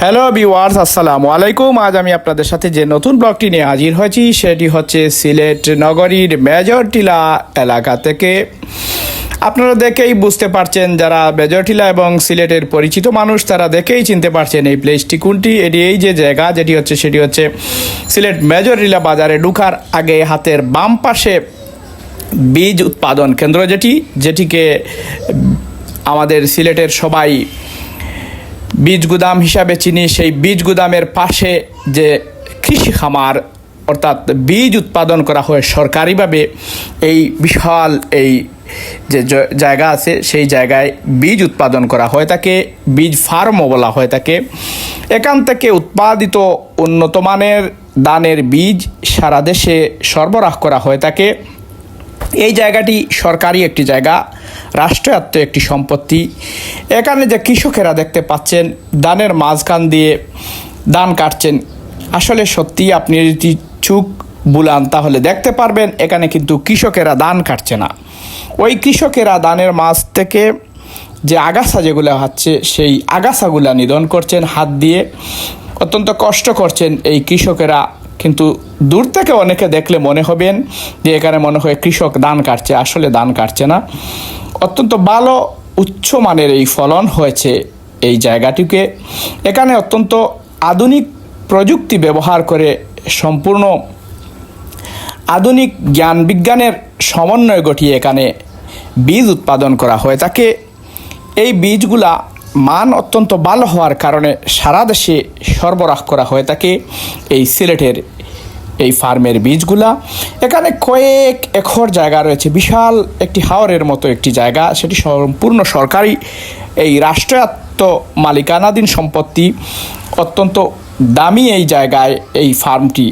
Hello বিওয়ার্স আসসালামু আলাইকুম। আজ আমি আপনাদের সাথে যে নতুন ব্লগটি নিয়ে হাজির হয়েছি, সেটি হচ্ছে সিলেট নগরীর মেজরটিলা এলাকা থেকে। আপনারা দেখেই বুঝতে পারছেন, যারা মেজরটিলা এবং সিলেটের পরিচিত মানুষ, তারা দেখেই চিনতে পারছেন এই প্লেসটি কোনটি, এটি এই যে জায়গা, যেটি হচ্ছে, সেটি হচ্ছে সিলেট মেজরটিলা বাজারে ঢুকার আগে হাতের বাম পাশে বীজ উৎপাদন কেন্দ্র যেটি, যেটিকে আমাদের সিলেটের সবাই বীজ গুদাম হিসাবে চিনি, সেই বীজ গুদামের পাশে যে কৃষি খামার, অর্থাৎ বীজ উৎপাদন করা হয় সরকারিভাবে, এই বিশাল এই যে জায়গা আছে, সেই জায়গায় বীজ উৎপাদন করা হয় তাকে বীজ ফার্মও বলা হয় তাকে এখান থেকে উৎপাদিত উন্নত মানের দানের বীজ সারা দেশে সরবরাহ করা হয় তাকে এই জায়গাটি সরকারি একটি জায়গা। রাষ্ট্রায়ত্ত একটি সম্পত্তি। এখানে যে কৃষকেরা দেখতে পাচ্ছেন দানের মাঝখান দিয়ে দান কাটছেন। আসলে সত্যি আপনি যদি চুক বুলান, তাহলে দেখতে পারবেন এখানে কিন্তু কৃষকেরা দান কাটছে না। ওই কৃষকেরা দানের মাছ থেকে যে আগাছা যেগুলো হচ্ছে, সেই আগাছাগুলা নিধন করছেন, হাত দিয়ে। অত্যন্ত কষ্ট করছেন এই কৃষকেরা কিন্তু দূর থেকে অনেকে দেখলে মনে হবেন যে এখানে মনে হয় কৃষক ধান কাটছে, আসলে ধান কাটছে না। অত্যন্ত ভালো, উচ্চ মানের এই ফলন হয়েছে এই জায়গাটিকে। এখানে অত্যন্ত আধুনিক প্রযুক্তি ব্যবহার করে সম্পূর্ণ আধুনিক জ্ঞান বিজ্ঞানের সমন্বয় ঘটিয়ে এখানে বীজ উৎপাদন করা হয়ে। থাকে এই বীজগুলা মান অত্যন্ত ভালো হওয়ার কারণে সারা দেশে সরবরাহ করা হয়ে থাকে এই সিলেটের এই ফার্মের বীজগুলা। এখানে কয়েক একর জায়গা রয়েছে, বিশাল একটি হাওরের মতো একটি জায়গা। সেটি সম্পূর্ণ সরকারি। এই রাষ্ট্রায়ত্ত মালিকানাধীন সম্পত্তি অত্যন্ত দামি এই জায়গায় এই ফার্মটি।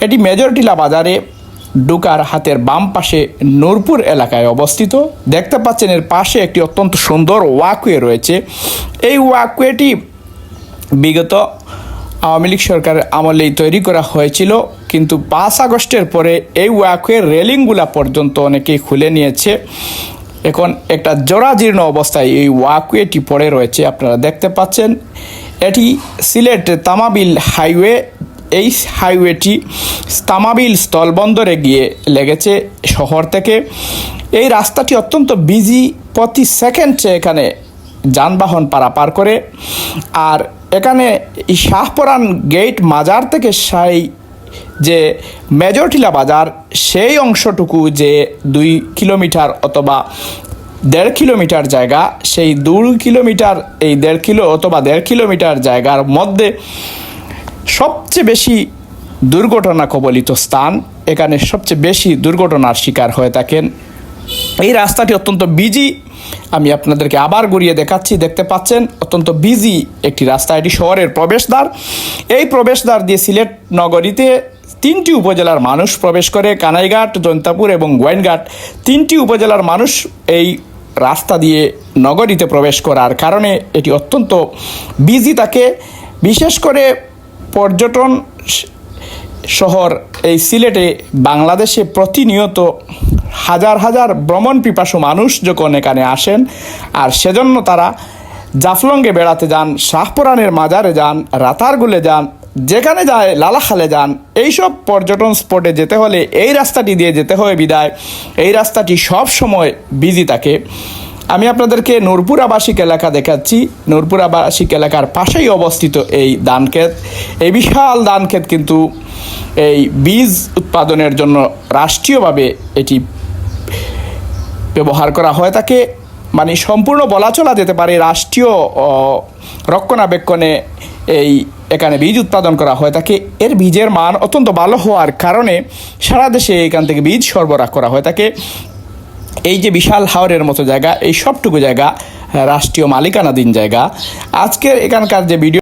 এটি মেজরটিলা বাজারে ডুকার হাতের বাম পাশে নূরপুর এলাকায় অবস্থিত। দেখতে পাচ্ছেন এর পাশে একটি অত্যন্ত সুন্দর ওয়াকওয়ে রয়েছে। এই ওয়াকওয়েটি বিগত আওয়ামী লীগ সরকারের আমলেই তৈরি করা হয়েছিল, কিন্তু পাঁচ আগস্টের পরে এই ওয়াকওয়ের রেলিংগুলা পর্যন্ত অনেকেই খুলে নিয়েছে। এখন একটা জরাজীর্ণ অবস্থায় এই ওয়াকওয়েটি পড়ে রয়েছে, আপনারা দেখতে পাচ্ছেন। এটি সিলেট তামাবিল হাইওয়ে এই হাইওয়েটি তামাবিল স্থলবন্দরে গিয়ে লেগেছে শহর থেকে। এই রাস্তাটি অত্যন্ত বিজি প্রতি সেকেন্ডে এখানে যানবাহন পারাপার করে। আর এখানে শাহপরান গেট মাজার থেকে সাই যে মেজরটিলা বাজার, সেই অংশটুকু যে দুই কিলোমিটার অথবা দেড় কিলোমিটার জায়গা, সেই দুই কিলোমিটার এই দেড় কিলো অথবা দেড় কিলোমিটার জায়গার মধ্যে সবচেয়ে বেশি দুর্ঘটনা কবলিত স্থান, এখানে সবচেয়ে বেশি দুর্ঘটনার শিকার হয়ে থাকেন। এই রাস্তাটি অত্যন্ত বিজি আমি আপনাদেরকে আবার ঘুরিয়ে দেখাচ্ছি, দেখতে পাচ্ছেন? অত্যন্ত বিজি একটি রাস্তা, এটি শহরের প্রবেশদ্বার। এই প্রবেশদ্বার দিয়ে সিলেট নগরীতে তিনটি উপজেলার মানুষ প্রবেশ করে, কানাইঘাট জৈন্তাপুর এবং গোয়েনঘাট। তিনটি উপজেলার মানুষ এই রাস্তা দিয়ে নগরীতে প্রবেশ করার কারণে এটি অত্যন্ত বিজি থাকে। বিশেষ করে পর্যটন শহর এই সিলেটে বাংলাদেশে প্রতিনিয়ত হাজার হাজার ভ্রমণ পিপাসু মানুষ যখন এখানে আসেন, আর সেজন্য তারা জাফলংয়ে বেড়াতে যান, শাহপুরানের মাজারে যান, রাতারগুলে যান, যেখানে যায় লালাখালে যান, এইসব পর্যটন স্পটে যেতে হলে এই রাস্তাটি দিয়ে যেতে হয় বিদায়। এই রাস্তাটি সব সময় বিজি থাকে। আমি আপনাদেরকে নূরপুর আবাসিক এলাকা দেখাচ্ছি। নূরপুর আবাসিক এলাকার পাশেই অবস্থিত এই ধানক্ষেত এই বিশাল ধানক্ষেত কিন্তু এই বীজ উৎপাদনের জন্য রাষ্ট্রীয়ভাবে এটি ব্যবহার করা হয়। থাকে মানে সম্পূর্ণ বলা চলা যেতে পারে রাষ্ট্রীয় রক্ষণাবেক্ষণে এই এখানে বীজ উৎপাদন করা হয়। থাকে এর বীজের মান অত্যন্ত ভালো হওয়ার কারণে সারা দেশে এখান থেকে বীজ সরবরাহ করা হয়। থাকে এই যে বিশাল হাওরের মতো জায়গা, এই সবটুকু জায়গা, রাষ্ট্রীয় মালিকানাধীন জায়গা। আজকের এখানকার যে ভিডিও